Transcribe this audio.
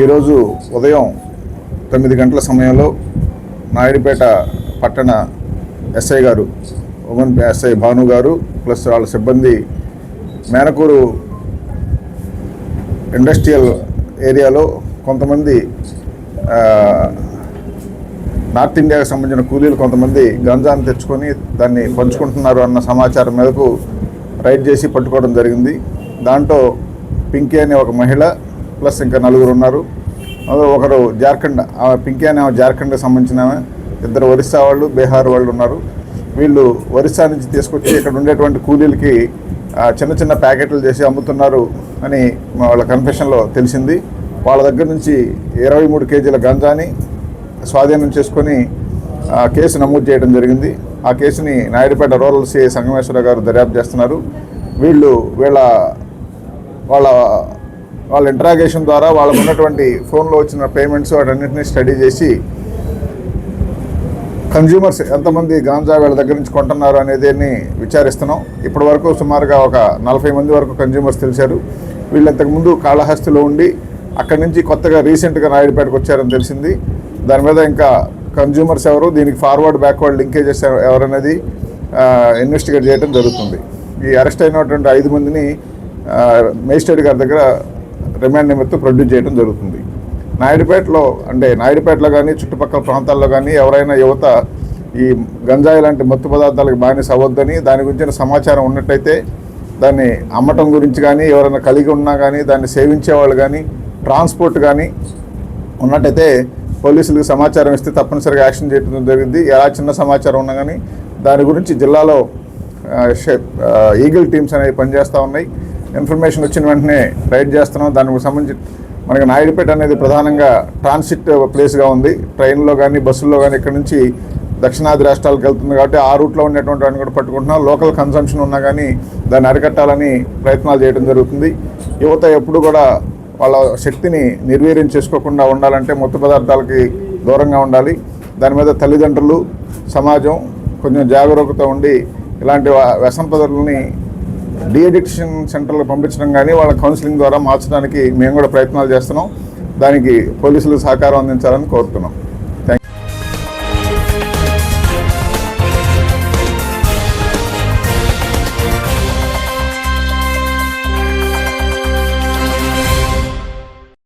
ఈరోజు ఉదయం తొమ్మిది గంటల సమయంలో నాయుడుపేట పట్టణ ఎస్ఐ గారు ఉమెన్ ఎస్ఐ భాను గారు ప్లస్ వాళ్ళ సిబ్బంది మేనకూరు ఇండస్ట్రియల్ ఏరియాలో కొంతమంది నార్త్ ఇండియాకి సంబంధించిన కూలీలు కొంతమంది గంజాను తెచ్చుకొని దాన్ని పంచుకుంటున్నారు అన్న సమాచారం మేరకు రైడ్ చేసి పట్టుకోవడం జరిగింది. దాంట్లో పింకీ అనే ఒక మహిళ ప్లస్ ఇంకా నలుగురు ఉన్నారు. ఒకరు జార్ఖండ్ ఆ పింకీ అనే ఆమె జార్ఖండ్కి సంబంధించిన ఇద్దరు ఒరిస్సా వాళ్ళు బీహార్ వాళ్ళు ఉన్నారు. వీళ్ళు ఒరిస్సా నుంచి తీసుకొచ్చి ఇక్కడ ఉండేటువంటి కూలీలకి చిన్న చిన్న ప్యాకెట్లు చేసి అమ్ముతున్నారు అని వాళ్ళ కన్ఫెషన్లో తెలిసింది. వాళ్ళ దగ్గర నుంచి ఇరవై మూడు కేజీల గంజాని స్వాధీనం చేసుకొని కేసు నమోదు చేయడం జరిగింది. ఆ కేసుని నాయుడుపేట రూరల్ సిఐ సంగమేశ్వర గారు దర్యాప్తు చేస్తున్నారు. వీళ్ళు వీళ్ళ వాళ్ళ వాళ్ళ ఇంట్రాగేషన్ ద్వారా వాళ్ళకు ఉన్నటువంటి ఫోన్లో వచ్చిన పేమెంట్స్ వాటన్నింటినీ స్టడీ చేసి కన్జ్యూమర్స్ ఎంతమంది గాంజా వీళ్ళ దగ్గర నుంచి కొంటున్నారు అనేది విచారిస్తున్నాం. ఇప్పటి వరకు సుమారుగా ఒక నలభై మంది వరకు కన్జ్యూమర్స్ తెలిసారు. వీళ్ళు ఇంతకుముందు కాళహస్తిలో ఉండి అక్కడి నుంచి కొత్తగా రీసెంట్గా నాయుడుపేటకు వచ్చారని తెలిసింది. దాని మీద ఇంకా కన్జ్యూమర్స్ ఎవరు దీనికి ఫార్వర్డ్ బ్యాక్వర్డ్ లింకేజెస్ ఎవరనేది ఇన్వెస్టిగేట్ చేయడం జరుగుతుంది. ఈ అరెస్ట్ అయినటువంటి ఐదు మందిని మేజిస్ట్రేట్ గారి దగ్గర రిమాండ్ నిమిత్తం ప్రొడ్యూస్ చేయడం జరుగుతుంది. నాయుడుపేటలో అంటే నాయుడుపేటలో కానీ చుట్టుపక్కల ప్రాంతాల్లో కానీ ఎవరైనా యువత ఈ గంజాయి లాంటి మత్తు పదార్థాలకు బానిస అవ్వద్దని దాని గురించిన సమాచారం ఉన్నట్టయితే దాన్ని అమ్మటం గురించి కానీ ఎవరైనా కలిగి ఉన్నా కానీ దాన్ని సేవించే వాళ్ళు కానీ ట్రాన్స్పోర్ట్ కానీ ఉన్నట్టయితే పోలీసులకు సమాచారం ఇస్తే తప్పనిసరిగా యాక్షన్ చేయడం జరిగింది. ఎలా చిన్న సమాచారం ఉన్నా కానీ దాని గురించి జిల్లాలో ఈగిల్ టీమ్స్ అనేవి పనిచేస్తూ ఉన్నాయి. ఇన్ఫర్మేషన్ వచ్చిన వెంటనే రైడ్ చేస్తున్నాం. దానికి సంబంధించి మనకి నాయుడుపేట అనేది ప్రధానంగా ట్రాన్సిట్ ప్లేస్గా ఉంది. ట్రైన్లో కానీ బస్సుల్లో కానీ ఇక్కడ నుంచి దక్షిణాది రాష్ట్రాలకు వెళ్తుంది కాబట్టి ఆ రూట్లో ఉండేటువంటి వాటిని కూడా పట్టుకుంటున్నాం. లోకల్ కన్సంప్షన్ ఉన్నా కానీ దాన్ని అరికట్టాలని ప్రయత్నాలు చేయడం జరుగుతుంది. యువత ఎప్పుడు కూడా వాళ్ళ శక్తిని నిర్వీర్యం చేసుకోకుండా ఉండాలంటే మత్తు పదార్థాలకి దూరంగా ఉండాలి. దాని మీద తల్లిదండ్రులు సమాజం కొంచెం జాగరూకత ఉండి ఇలాంటి వ్యసన పదార్థాలని డీఅడిక్షన్ సెంటర్లకు పంపించడం కానీ వాళ్ళ కౌన్సిలింగ్ ద్వారా మార్చడానికి మేము కూడా ప్రయత్నాలు చేస్తున్నాం. దానికి పోలీసులు సహకారం అందించాలని కోరుతున్నాం.